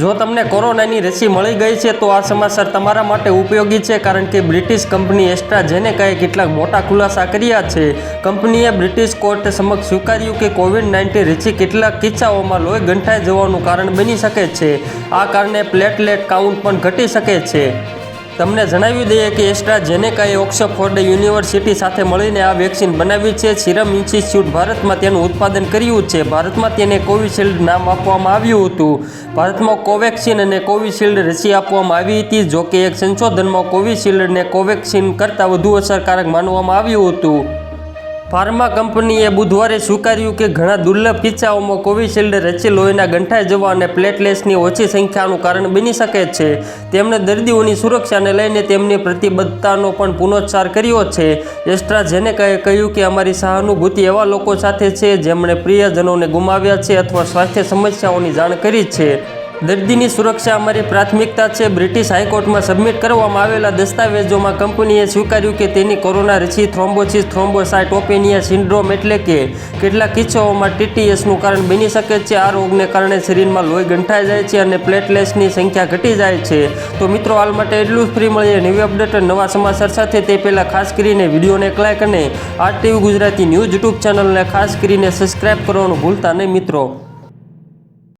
જો તમને કોરોનાની રસી મળી ગઈ છે, તો આ સમાચાર તમારા માટે ઉપયોગી છે, કારણ કે બ્રિટિશ કંપની એસ્ટ્રાજેનેકાએ કેટલાક મોટા ખુલાસા કર્યા છે. કંપનીએ બ્રિટિશ કોર્ટ સમક્ષ સ્વીકાર્યું કે કોવિડ નાઇન્ટીન રસી કેટલાક કિસ્સાઓમાં લોહી ગંઠાઈ જવાનું કારણ બની શકે છે. આ કારણે પ્લેટલેટ કાઉન્ટ પણ ઘટી શકે છે. તમને જણાવી દઈએ કે એસ્ટ્રાઝેનેકાએ ઓક્સફોર્ડ યુનિવર્સિટી સાથે મળીને આ વેક્સિન બનાવી છે. સિરમ ઇન્સ્ટિટ્યૂટ ભારતમાં તેનું ઉત્પાદન કર્યું છે. ભારતમાં તેને કોવિશિલ્ડ નામ આપવામાં આવ્યું હતું. ભારતમાં કોવેક્સિન અને કોવિશિલ્ડ રસી આપવામાં આવી હતી જો કે એક સંશોધનમાં કોવિશિલ્ડને કોવેક્સિન કરતાં વધુ અસરકારક માનવામાં આવ્યું હતું. ફાર્મા કંપનીએ બુધવારે સ્વીકાર્યું કે ઘણા દુર્લભ કિસ્સાઓમાં કોવિશિલ્ડ રસી લોહીના ગંઠાઈ જવા અને પ્લેટલેટ્સની ઓછી સંખ્યાનું કારણ બની શકે છે. તેમણે દર્દીઓની સુરક્ષાને લઈને તેમની પ્રતિબદ્ધતાનો પણ પુનોચ્ચાર કર્યો છે. એસ્ટ્રાઝેનેકાએ કહ્યું કે અમારી સહાનુભૂતિ એવા લોકો સાથે છે જેમણે પ્રિયજનોને ગુમાવ્યા છે અથવા સ્વાસ્થ્ય સમસ્યાઓની જાણ કરી છે. દર્દીની સુરક્ષા અમારી પ્રાથમિકતા છે. બ્રિટિશ હાઈકોર્ટમાં સબમિટ કરવામાં આવેલા દસ્તાવેજોમાં કંપનીએ સ્વીકાર્યું કે તેની કોરોના રસી થ્રોમ્બોસિસ થ્રોમ્બોસાઇટોપેનિયા સિન્ડ્રોમ એટલે કે કેટલાક કિસ્સાઓમાં ટીટીએસનું કારણ બની શકે છે. આ રોગને કારણે શરીરમાં લોહી ગંઠાઈ જાય છે અને પ્લેટલેટ્સની સંખ્યા ઘટી જાય છે. તો મિત્રો, હાલ માટે એટલું જ. ફ્રી મળીએ નવી અપડેટ અને નવા સમાચાર સાથે. તે પહેલાં ખાસ કરીને વિડીયોને એક લાઇક અને R TV Gujarati news YouTube ચેનલને ખાસ કરીને સબસ્ક્રાઇબ કરવાનું ભૂલતા નહીં મિત્રો.